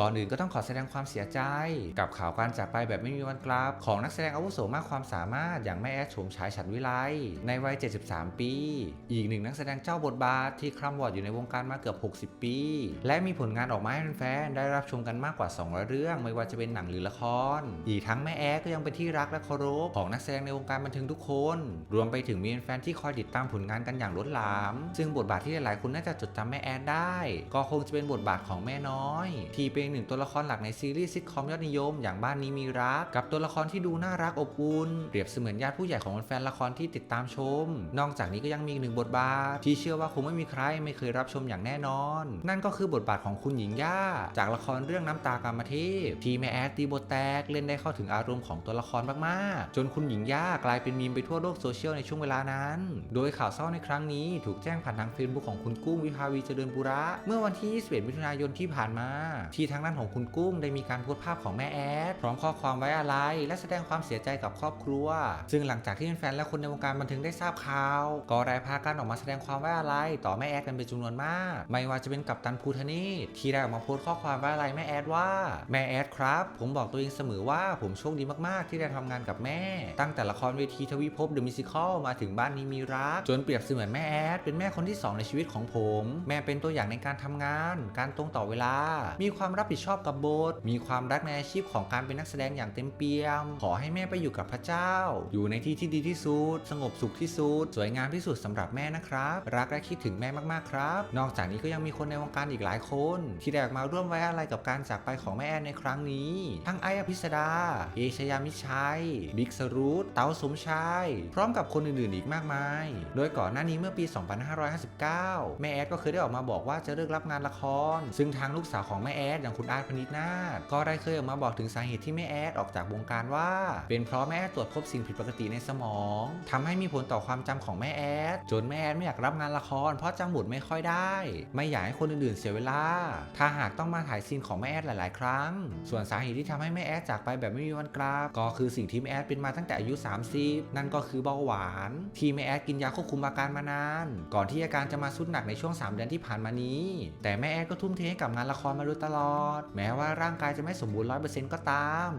ก่อนอื่นก็ต้องขอแสดงความเสียใจ กับข่าวการจากไปแบบไม่มีวันกลับ ของนักแสดงอาวุโสมากความสามารถอย่างแม่แอดโฉมฉายฉัดวิไลในวัย 73 ปี อีกหนึ่งนักแสดงเจ้าบทบาทที่คร่ำวอดอยู่ในวงการมาเกือบ 60 ปี และมีผลงานออกมาให้แฟนๆได้รับชมกันมากกว่า 200 เรื่อง ไม่ว่าจะเป็นหนังหรือละคร อีกทั้งแม่แอดก็ยังเป็นที่รักและเคารพของนักแสดงในวงการบันเทิงทุกคน รวมไปถึงมีแฟนที่คอยติดตามผลงานกันอย่างล้นหลาม ซึ่งบทบาทที่หลายๆคนน่าจะจดจำแม่แอดได้ ก็คงจะเป็นบทบาทของแม่น้อย ที่เป็นหนึ่งตัวละครหลักในซีรีส์ซิทคอมยอดนิยม อย่างบ้านนี้มีรัก กับตัวละครที่ดูน่ารักอบอุ่นเปรียบเสมือนญาติผู้ใหญ่ของแฟนละครที่ติดตามชม นอกจากนี้ก็ยังมีอีกหนึ่งบทบาท ที่เชื่อว่าคงไม่มีใครไม่เคยรับชมอย่างแน่นอน นั่นก็คือบทบาทของคุณหญิงย่า จากละครเรื่องน้ำตากรรมเทพที่แม่แอดตีบทแตกเล่นได้เข้าถึงอารมณ์ของตัวละครมากๆ จนคุณหญิงย่ากลายเป็นมีมไปทั่วโลกโซเชียลในช่วงเวลานั้น โดยข่าวเศร้าในครั้งนี้ถูกแจ้งผ่านทางเฟซบุ๊กของคุณกุ้งวิภาวีเจริญบุระ เมื่อวันที่ 21 มิถุนายนที่ผ่านมา ที่ทางด้านของคุณกุ้งได้มีการโพสต์ภาพของแม่แอดพร้อมข้อความไว้อาลัยและแสดงความเสียใจกับครอบครัว ซึ่งหลังจากที่แฟนและคนในวงการบันเทิงได้ทราบข่าว ก็ได้พากันออกมาแสดงความไว้อาลัยต่อแม่แอดกันเป็นจำนวนมาก ไม่ว่าจะเป็นกัปตันภูทะนศที่ได้ออกมาโพสต์ข้อความไว้อาลัยแม่แอดว่าแม่แอดครับ ผมบอกตัวเองเสมอว่าผมโชคดีมากๆ ที่ได้ทำงานกับแม่ ตั้งแต่ละครเวทีทวีภพเดอะมิวสิคอลมาถึงบ้านนี้มีรักจนเปรียบเสมือนแม่แอดเป็นแม่คนที่สองในชีวิตของผม แม่เป็นตัวอย่างในการทำงาน การตรงต่อเวลา มีความรับผิดชอบกับบทมีความรักในอาชีพของการเป็นนักแสดงอย่างเต็มเปี่ยม ขอให้แม่ไปอยู่กับพระเจ้า อยู่ในที่ที่ดีที่สุด สงบสุขที่สุด สวยงามที่สุดสำหรับแม่นะครับ รักและคิดถึงแม่มากๆครับ นอกจากนี้ก็ยังมีคนในวงการอีกหลายคน ที่ได้มาร่วมไว้อะไรกับการจากไปของแม่แอนในครั้งนี้ ทั้งไอ้อภิสดา เอชยามิชัย บิ๊กสรูทเต๋าสมชาย พร้อมกับคนอื่นๆอีกมากมาย โดยก่อนหน้านี้เมื่อปี 2559 แม่แอดก็เคยได้ออกมาบอกว่าจะเลิกรับงานละคร ซึ่งทางลูกสาวของแม่แอดอย่างคุณอาร์ตพนิษนาถก็ได้เคยออกมาบอกถึงสาเหตุที่แม่แอดออกจากวงการว่า เป็นเพราะแม่แอดตรวจพบสิ่งผิดปกติในสมองทำให้มีผลต่อความจำของแม่แอด จนแม่แอดไม่อยากรับงานละคร เพราะจำบทไม่ค่อยได้ ไม่อยากให้คนอื่นๆเสียเวลา ถ้าหากต้องมาถ่ายซีนของแม่แอดหลาย ๆ ครั้ง ส่วนสาเหตุที่ทำให้แม่แอดจากไปแบบไม่มีวันกลับก็คือสิ่งที่แม่แอดเป็นมาตั้งแต่อายุ 30 นั่นก็คือเบาหวาน ที่แม่แอดกินยาควบคุมอาการมานาน ก่อนที่อาการจะมาสุดหนักในช่วง 3 เดือนที่ผ่านมานี้ แต่แม่แอดก็ทุ่มเทให้กับงานละครมาโดยตลออด แม้ว่าร่างกายจะไม่สมบูรณ์100%ก็ตาม